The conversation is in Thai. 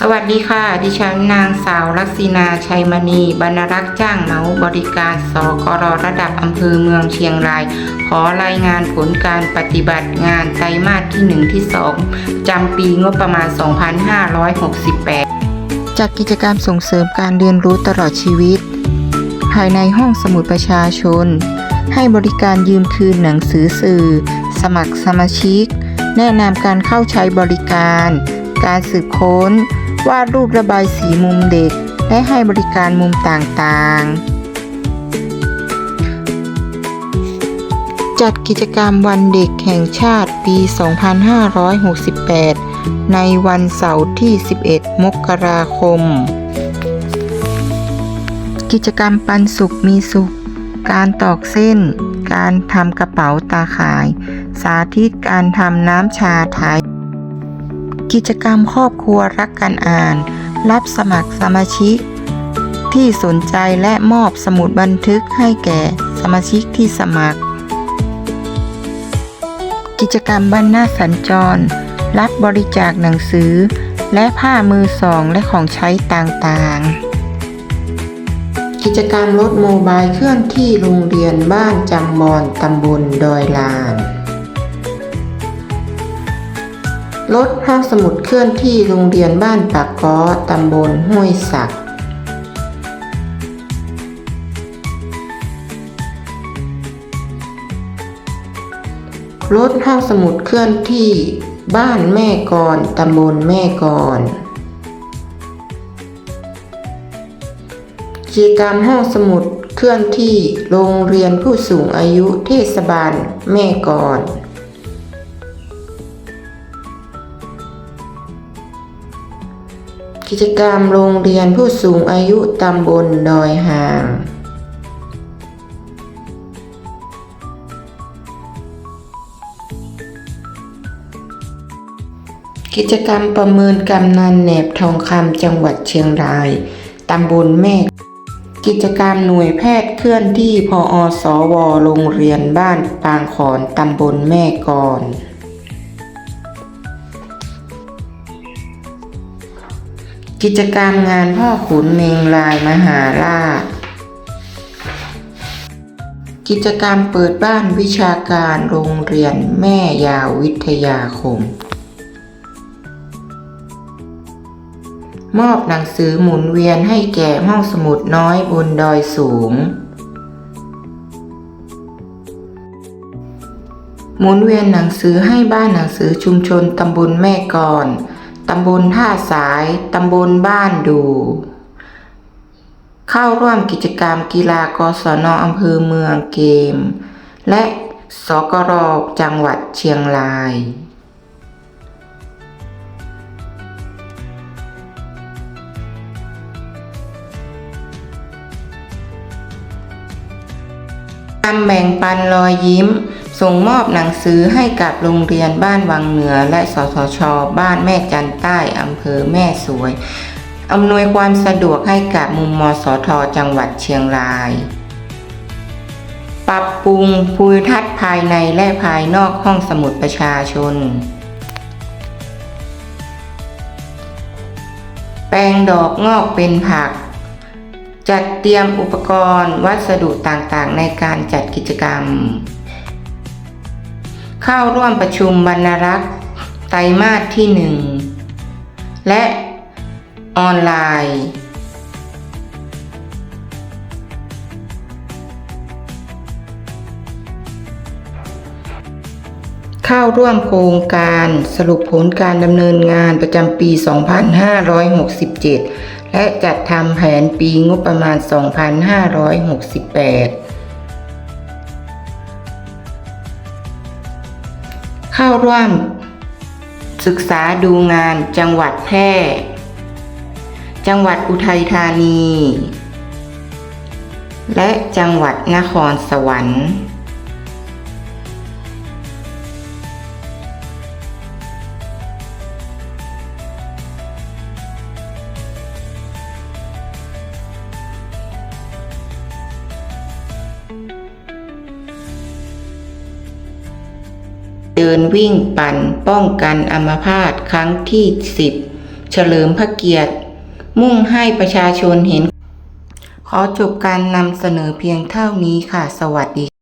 สวัสดีค่ะ ดิฉันนางสาวลักษินาชัยมณี บรรรักษ์จ้างเหมาบริการสกรระดับอำเภอเมืองเชียงราย ขอรายงานผลการปฏิบัติงานไตรมาสที่ 1 ที่ 2 จำปีงบประมาณ 2568จัดกิจกรรมส่งเสริมการเรียนรู้ตลอดชีวิต ภายในห้องสมุดประชาชน ให้บริการยืมคืนหนังสือสื่อ สมัครสมาชิก แนะนำการเข้าใช้บริการ การสืบค้น วาดรูประบายสีมุมเด็ก และให้บริการมุมต่างๆ จัดกิจกรรมวันเด็กแห่งชาติปี 2568 ในวันเสาร์ที่ 11 มกราคม กิจกรรมปันสุขมีสุข การตอกเส้น การทำกระเป๋าตาข่าย สาธิตการทำน้ำชาไทย กิจกรรมครอบครัวรักการอ่าน รับสมัครสมาชิก ที่สนใจและมอบสมุดบันทึกให้แก่สมาชิกที่สมัคร กิจกรรมบ้านหน้าสัญจร รับบริจาคหนังสือ และผ้ามือสองและของใช้ต่างๆ กิจกรรมรถโมบายเคลื่อนที่โรงเรียนบ้านจังมอนตำบลดอยลาน รถห้องสมุดเคลื่อนที่โรงเรียนบ้านปากก้อตำบลห้วยสัก รถห้องสมุดเคลื่อนที่บ้านแม่กรตำบลแม่กรกิจกรรมห้องสมุดเคลื่อนที่โรงเรียนผู้สูงอายุเทศบาลแม่กร กิจกรรมโรงเรียนผู้สูงอายุตำบลดอยหาง กิจกรรมประเมินกำนันแหนบทองคำจังหวัดเชียงรายตำบลแม่ กิจกรรมหน่วยแพทย์เคลื่อนที่พออสวโรงเรียนบ้านปางขอนตำบลแม่กร กิจกรรมงานพ่อขุนเมงลายมหาราช กิจกรรมเปิดบ้านวิชาการโรงเรียนแม่ยาววิทยาคม มอบหนังสือหมุนเวียนให้แก่ห้องสมุดน้อยบนดอยสูง หมุนเวียนหนังสือให้บ้านหนังสือชุมชนตำบลแม่กร ตำบลท่าสาย ตำบลบ้านดู เข้าร่วมกิจกรรมกีฬากศนอำเภอเมืองเกม และสกรจังหวัดเชียงรายการแบ่งปันรอยยิ้ม ส่งมอบหนังสือให้กับโรงเรียนบ้านวังเหนือ และสทช บ้านแม่จันใต้อำเภอแม่สวย อำนวยความสะดวกให้กับมุมมสทจังหวัดเชียงราย ปรับปรุงภูมิทัศน์ภายในและภายนอกห้องสมุดประชาชน แปลงดอกงอกเป็นผักจัดเตรียมอุปกรณ์วัสดุต่างๆ ในการจัดกิจกรรม เข้าร่วมประชุมบรรณารักษ์ไตรมาสที่หนึ่งและออนไลน์ เข้าร่วมโครงการสรุปผลการดำเนินงานประจำปี 2567 และจัดทำแผนปีงบประมาณ 2568 เข้าร่วม ศึกษาดูงานจังหวัดแพร่ จังหวัดอุทัยธานี และจังหวัดนครสวรรค์ ดินวิ่งปั่นป้องกันอัมพาตครั้งที่10เฉลิมพระเกียรติ มุ่งให้ประชาชนเห็น ขอจบการนำเสนอเพียงเท่านี้ค่ะ สวัสดี